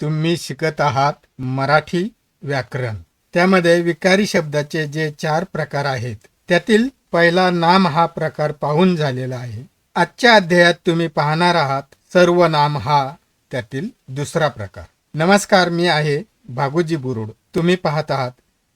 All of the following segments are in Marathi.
तुम्ही शिकत आहात मराठी व्याकरण. त्यामध्ये विकारी शब्दाचे जे चार प्रकार आहेत त्यातील पहिला नाम हा प्रकार पाहून झालेला आहे. आजच्या अध्यायात तुम्ही पाहणार आहात सर्व नाम हा त्यातील दुसरा प्रकार. नमस्कार मी आहे भागुजी बुरुड. तुम्ही पाहत आहात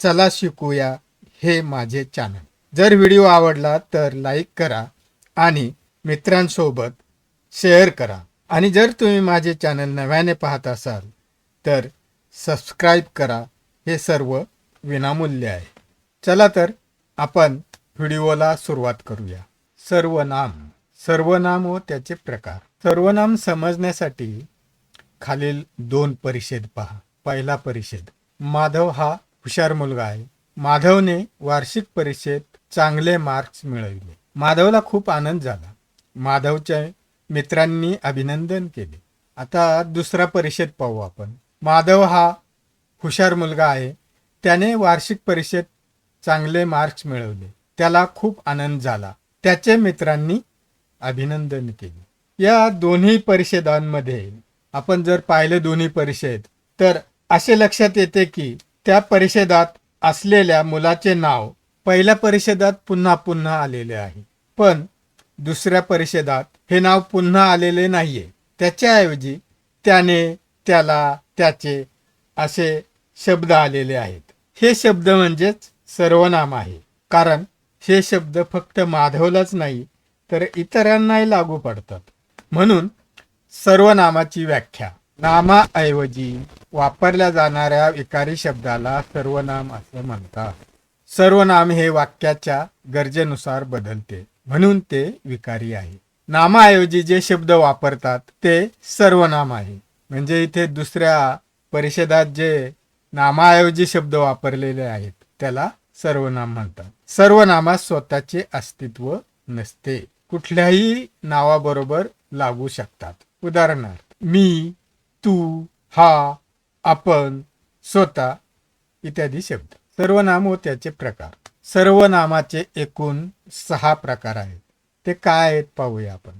चला शिकूया हे माझे चॅनल जर व्हिडिओ आवडला तर लाईक करा आणि मित्रांसोबत शेअर करा. आणि जर तुम्ही माझे चॅनल नव्याने पाहत असाल तर सबस्क्राईब करा. हे सर्व विनामूल्य आहे. चला तर आपण व्हिडिओला सुरुवात करूया. सर्वनाम सर्वनाम व त्याचे प्रकार. सर्वनाम समजण्यासाठी खालील दोन परिषद पहा. पहिला परिषद. माधव हा हुशार मुलगा आहे. माधवने वार्षिक परीक्षेत चांगले मार्क्स मिळविले. माधवला खूप आनंद झाला. माधवच्या मित्रांनी अभिनंदन केले. आता दुसरा परिषद पाहू आपण. माधव हा हुशार मुलगा आहे. त्याने वार्षिक परिषद चांगले मार्क्स मिळवले. त्याला खूप आनंद झाला. त्याचे मित्रांनी अभिनंदन केले. या दोन्ही परिषदांमध्ये आपण जर पाहिले दोन्ही परिषद तर असे लक्षात येते की त्या परिषदात असलेल्या मुलाचे नाव पहिल्या परिषदात पुन्हा पुन्हा आलेले आहे. पण दुसऱ्या परिषदात हे नाव पुन्हा आलेले नाहीये. त्याच्याऐवजी त्याने त्याला त्याचे असे शब्द आलेले आहेत. हे शब्द म्हणजेच सर्वनाम आहे. कारण हे शब्द फक्त माधवलाच नाही तर इतरांनाही लागू पडतात. म्हणून सर्वनामाची व्याख्या. नामाऐवजी वापरल्या जाणाऱ्या विकारी शब्दाला सर्वनाम असे म्हणतात. सर्वनाम हे वाक्याच्या गरजेनुसार बदलते. म्हणून ते विकारी आहे. नामाऐवजी जे शब्द वापरतात ते सर्वनाम आहे. म्हणजे इथे दुसऱ्या परिषदात जे नामाऐवजी शब्द वापरलेले आहेत त्याला सर्वनाम म्हणतात. सर्वनामास स्वतःचे अस्तित्व नसते. कुठल्याही नावाबरोबर लागू शकतात. उदाहरणार्थ मी तू हा आपण स्वतः इत्यादी शब्द. सर्वनाम व त्याचे प्रकार. सर्वनामाचे एकूण सहा प्रकार आहेत. ते काय आहेत पाहूया आपण.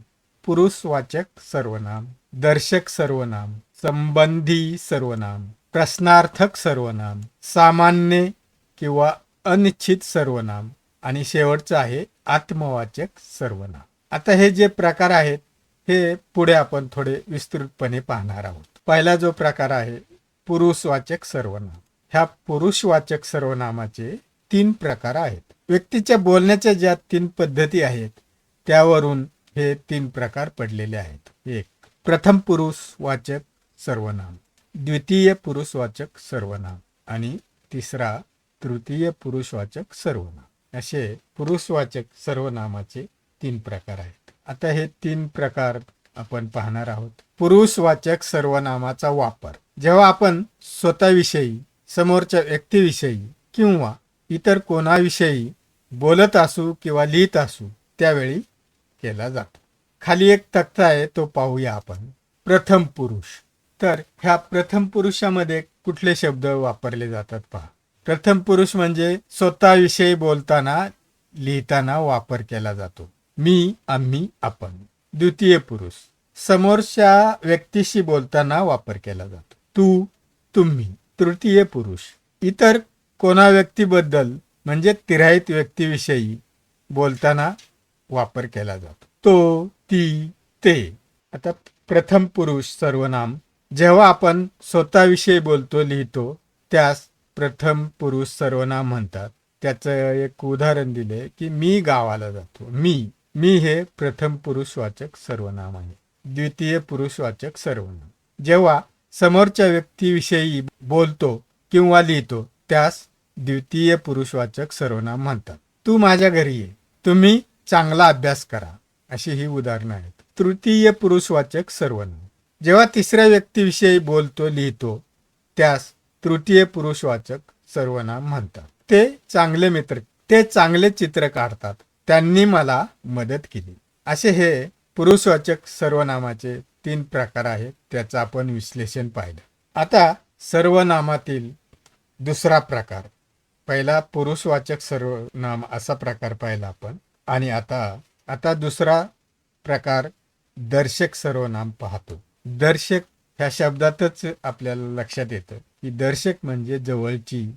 पुरुषवाचक सर्वनाम दर्शक सर्वनाम संबंधी सर्वनाम प्रश्नार्थक सर्वनाम सामान्य किंवा अनिश्चित सर्वनाम आणि शेवटचं आहे आत्मवाचक सर्वनाम. आता हे जे प्रकार आहेत हे पुढे आपण थोडे विस्तृतपणे पाहणार आहोत. पहिला जो प्रकार आहे पुरुषवाचक सर्वनाम. ह्या पुरुषवाचक सर्वनामाचे तीन प्रकार आहेत. व्यक्तीच्या बोलण्याच्या ज्या तीन पद्धती आहेत त्यावरून हे तीन प्रकार पडलेले आहेत. एक प्रथम पुरुष वाचक सर्वनाम. द्वितीय पुरुषवाचक सर्वनाम. आणि तिसरा तृतीय पुरुषवाचक सर्वनाम. असे पुरुषवाचक सर्वनामाचे तीन प्रकार आहेत. आता हे तीन प्रकार आपण पाहणार आहोत. पुरुषवाचक सर्वनामाचा वापर. जेव्हा आपण स्वतःविषयी समोरच्या व्यक्तीविषयी किंवा इतर कोणाविषयी बोलत असू किंवा लिहित असू त्यावेळी केला जातो. खाली एक तक्ता आहे तो पाहूया आपण. प्रथम पुरुष. तर ह्या प्रथम पुरुषामध्ये कुठले शब्द वापरले जातात पहा. प्रथम पुरुष म्हणजे स्वतःविषयी बोलताना लिहिताना वापर केला जातो. मी आम्ही आपण. द्वितीय पुरुष. समोरच्या व्यक्तीशी बोलताना वापर केला जातो. तू तुम्ही. तृतीय पुरुष. इतर कोणा व्यक्तीबद्दल म्हणजे तिराहित व्यक्तीविषयी बोलताना वापर केला जातो. तो ती ते. आता प्रथम पुरुष सर्वनाम. जेव्हा आपण स्वतःविषयी बोलतो लिहितो त्यास प्रथम पुरुष सर्वनाम म्हणतात. त्याचं एक उदाहरण दिले की मी गावाला जातो. मी मी हे प्रथम पुरुषवाचक सर्वनाम आहे. द्वितीय पुरुषवाचक सर्वनाम. जेव्हा समोरच्या व्यक्तीविषयी बोलतो किंवा लिहितो त्यास द्वितीय पुरुषवाचक सर्वनाम म्हणतात. तू माझ्या घरी ये. तुम्ही चांगला अभ्यास करा. अशी ही उदाहरणं आहेत. तृतीय पुरुषवाचक सर्वनाम जेव्हा तिसऱ्या व्यक्तीविषयी बोलतो लिहितो त्यास तृतीय पुरुषवाचक सर्वनाम म्हणतात. ते चांगले मित्र ते चांगले चित्र काढतात. त्यांनी मला मदत केली. असे हे पुरुषवाचक सर्वनामाचे तीन प्रकार आहेत त्याचं आपण विश्लेषण पाहिलं. आता सर्वनामातील दुसरा प्रकार. पहिला पुरुषवाचक सर्वनाम असा प्रकार पाहिला आपण. आणि आता आता दुसरा प्रकार दर्शक सर्वनाम पाहतो. दर्शक ह्या शब्दातच आपल्याला लक्षात येतं की दर्शक म्हणजे जवळची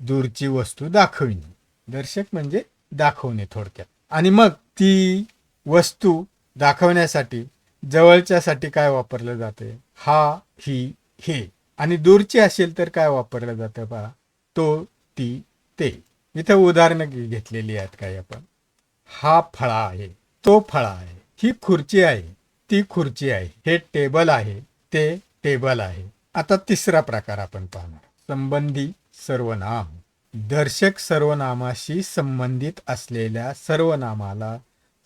दूरची वस्तू दाखविणे. दर्शक म्हणजे दाखवणे थोडक्यात. आणि मग ती वस्तू दाखवण्यासाठी जवळच्यासाठी काय वापरलं जाते हा ही हे. आणि दूरची असेल तर काय वापरलं जातं पहा तो ती ते. इथे उदाहरणं घेतलेली आहेत काही आपण. हा फळा आहे तो फळा आहे ही खुर्ची आहे ती खुर्ची आहे हे टेबल आहे ते टेबल आहे. आता तिसरा प्रकार आपण पाहणार. संबंधी सर्वनाम. दर्शक सर्वनामाशी संबंधित असलेल्या सर्वनामाला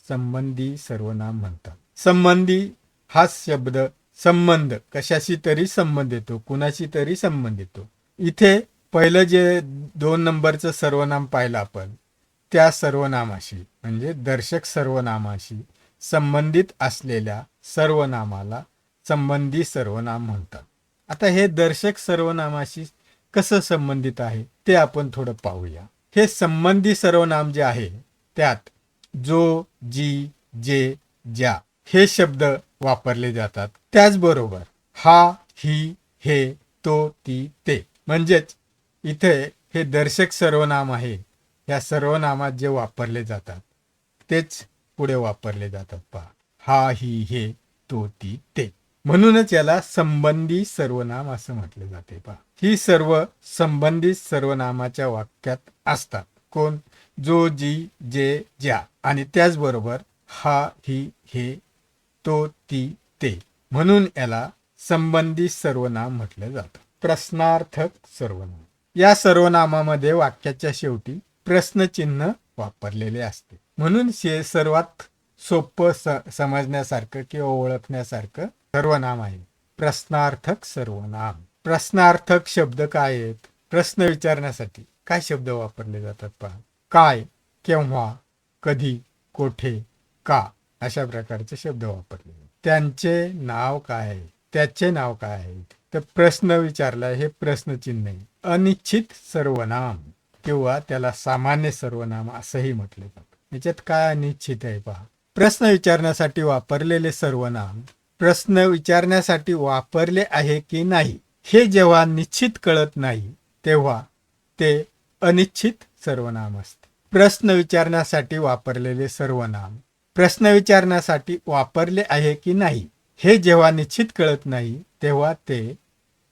संबंधी सर्वनाम म्हणतात. संबंधी हा शब्द संबंध. कशाशी तरी संबंध येतो कुणाशी तरी संबंध येतो. इथे पहिलं जे दोन नंबरचं सर्वनाम पाहिलं आपण त्या सर्वनामाशी म्हणजे दर्शक सर्वनामाशी संबंधित असलेल्या सर्वनामाला संबंधी सर्वनाम म्हणतात. आता हे दर्शक सर्वनामाशी कसं संबंधित आहे ते आपण थोडं पाहूया. हे संबंधी सर्वनाम जे आहे त्यात जो जी जे ज्या हे शब्द वापरले जातात. त्याचबरोबर हा ही हे तो ती ते. म्हणजेच इथे हे दर्शक सर्वनाम आहे. या सर्वनामात जे वापरले जातात तेच पुढे वापरले जातात पहा. हा ही हे तो ती ते. म्हणूनच याला संबंधी सर्वनाम असं म्हटले जाते पहा. ही सर्व संबंधित सर्वनामाच्या वाक्यात असतात. कोण? जो जी जे ज्या. आणि त्याचबरोबर हा ही हे तो ती ते. म्हणून याला संबंधी सर्वनाम म्हटलं जातं. प्रश्नार्थक सर्वनाम. या सर्वनामामध्ये वाक्याच्या शेवटी प्रश्नचिन्ह वापरलेले असते. म्हणून शे सर्वात सोपं स समजण्यासारखं किंवा ओळखण्यासारखं सर्वनाम आहे. प्रश्नार्थक सर्वनाम. प्रश्नार्थक शब्द काय आहेत? प्रश्न विचारण्यासाठी काय शब्द वापरले जातात पहा. काय केव्हा कधी कोठे का अशा प्रकारचे शब्द वापरले त्यांचे नाव काय आहे? त्याचे नाव काय आहे? तर प्रश्न विचारला हे प्रश्नचिन्ह आहे. अनिश्चित सर्वनाम किंवा त्याला सामान्य सर्वनाम असंही म्हटले जातं. याच्यात काय अनिश्चित आहे पहा. प्रश्न विचारण्यासाठी वापरलेले सर्वनाम प्रश्न विचारण्यासाठी वापरले आहे की नाही हे जेव्हा निश्चित कळत नाही तेव्हा ते अनिश्चित सर्वनाम असते. प्रश्न विचारण्यासाठी वापरलेले सर्वनाम प्रश्न विचारण्यासाठी वापरले आहे की नाही हे जेव्हा निश्चित कळत नाही तेव्हा ते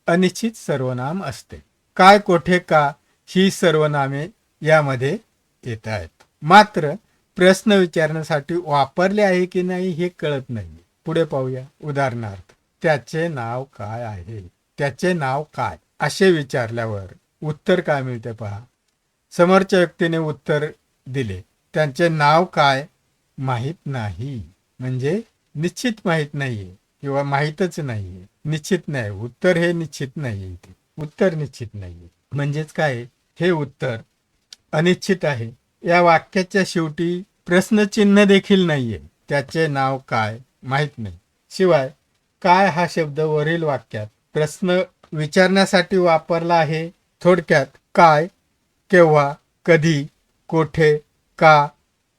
अनिश्चित सर्वनाम असते. काय कोठे का ही सर्वनामे यामध्ये येत आहेत. मात्र प्रश्न विचारण्यासाठी वापरले आहे की नाही हे कळत नाही. पुढे पाहूया. उदाहरणार्थ त्याचे नाव काय आहे? त्याचे नाव काय? असे विचारल्यावर उत्तर काय मिळते पहा. समोरच्या व्यक्तीने उत्तर दिले. त्यांचे नाव काय? माहीत नाही. म्हणजे निश्चित माहीत नाहीये किंवा माहीतच नाहीये. निश्चित नाही. उत्तर हे निश्चित नाहीये इथे. उत्तर निश्चित नाहीये. म्हणजेच काय? हे उत्तर अनिश्चित आहे. या वाक्याच्या शेवटी प्रश्नचिन्ह देखील नाहीये. त्याचे नाव काय माहीत नाही. शिवाय काय हा शब्द वरील वाक्यात प्रश्न विचारण्यासाठी वापरला आहे? थोडक्यात काय केव्हा कधी कोठे का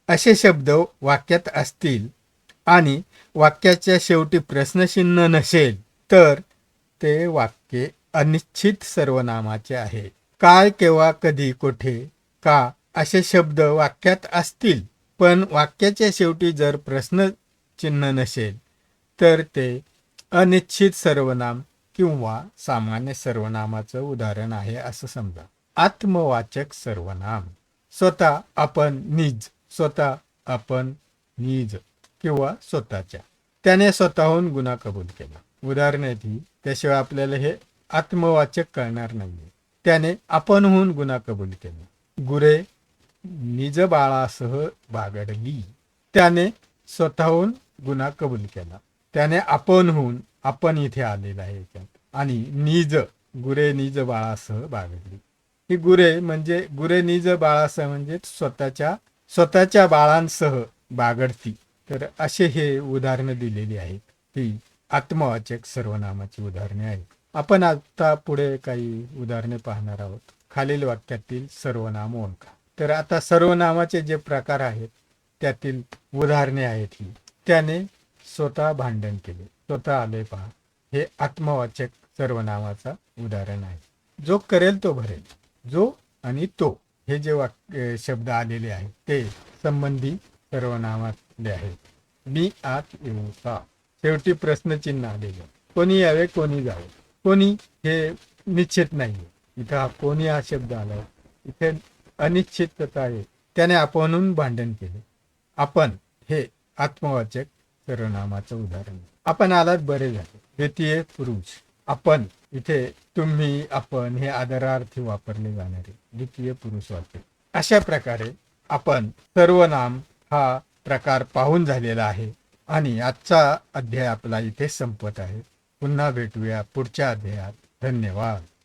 असे शब्द वाक्यात असतील आणि वाक्याच्या शेवटी प्रश्नचिन्ह नसेल तर ते वाक्य अनिश्चित सर्वनामाचे आहे. काय केव्हा कधी कोठे का असे शब्द वाक्यात असतील पण वाक्याच्या शेवटी जर प्रश्नचिन्ह नसेल तर ते अनिश्चित सर्वनाम किंवा सामान्य सर्वनामाचं उदाहरण आहे असं समजा. आत्मवाचक सर्वनाम. स्वतः आपण निज स्वतः आपण निज किंवा स्वतःच्या. त्याने स्वतःहून गुन्हा कबूल केला. उदाहरणार्थी त्याशिवाय आपल्याला हे आत्मवाचक कळणार नाहीये. त्याने आपणहून गुन्हा कबूल केला. गुरे निज बाळासह बागडली. त्याने स्वतःहून गुन्हा कबूल केला. त्याने आपणहून आपण इथे आलेला आहे याच्यात आणि निज गुरे निज बाळासह बागडली. ही गुरे म्हणजे गुरे निज बाळासह म्हणजे स्वतःच्या स्वतःच्या बाळांसह बागडती. तर असे हे उदाहरणं दिलेली आहेत. ही आत्मवाचक सर्वनामाची उदाहरणे आहेत. आपण आता पुढे काही उदाहरणे पाहणार आहोत. खालील वाक्यातील सर्वनाम ओळखा. तर आता सर्वनामाचे जे प्रकार आहेत त्यातील उदाहरणे आहेत ही. त्याने स्वतः भांडण केले. स्वतः आले पहा. हे आत्मवाचक सर्वनामाचा उदाहरण आहे. जो करेल तो भरेल. जो आणि तो. हे जे वाक्य शब्द आलेले आहेत ते संबंधी सर्वनामातले आहेत. मी आत येऊ का शेवटी प्रश्नचिन्ह आलेले कोणी यावे कोणी जावे. कोणी हे निश्चित नाही इथं हा कोणी हा शब्द आला इथे अनिश्चितता आहे. त्याने आपणून भांडण केले. आपण हे आत्मवाचक सर्वनामाचं उदाहरण. आपण आलात बरे झाले. द्वितीय पुरुष. आपण इथे तुम्ही आपण हे आदरार्थी वापरले जाणारे द्वितीय पुरुष वाचक. अशा प्रकारे आपण सर्वनाम हा प्रकार पाहून झालेला आहे आणि आजचा अध्याय आपला इथे संपत आहे. पुन्हा भेटूया पुढच्या अध्यायात. धन्यवाद.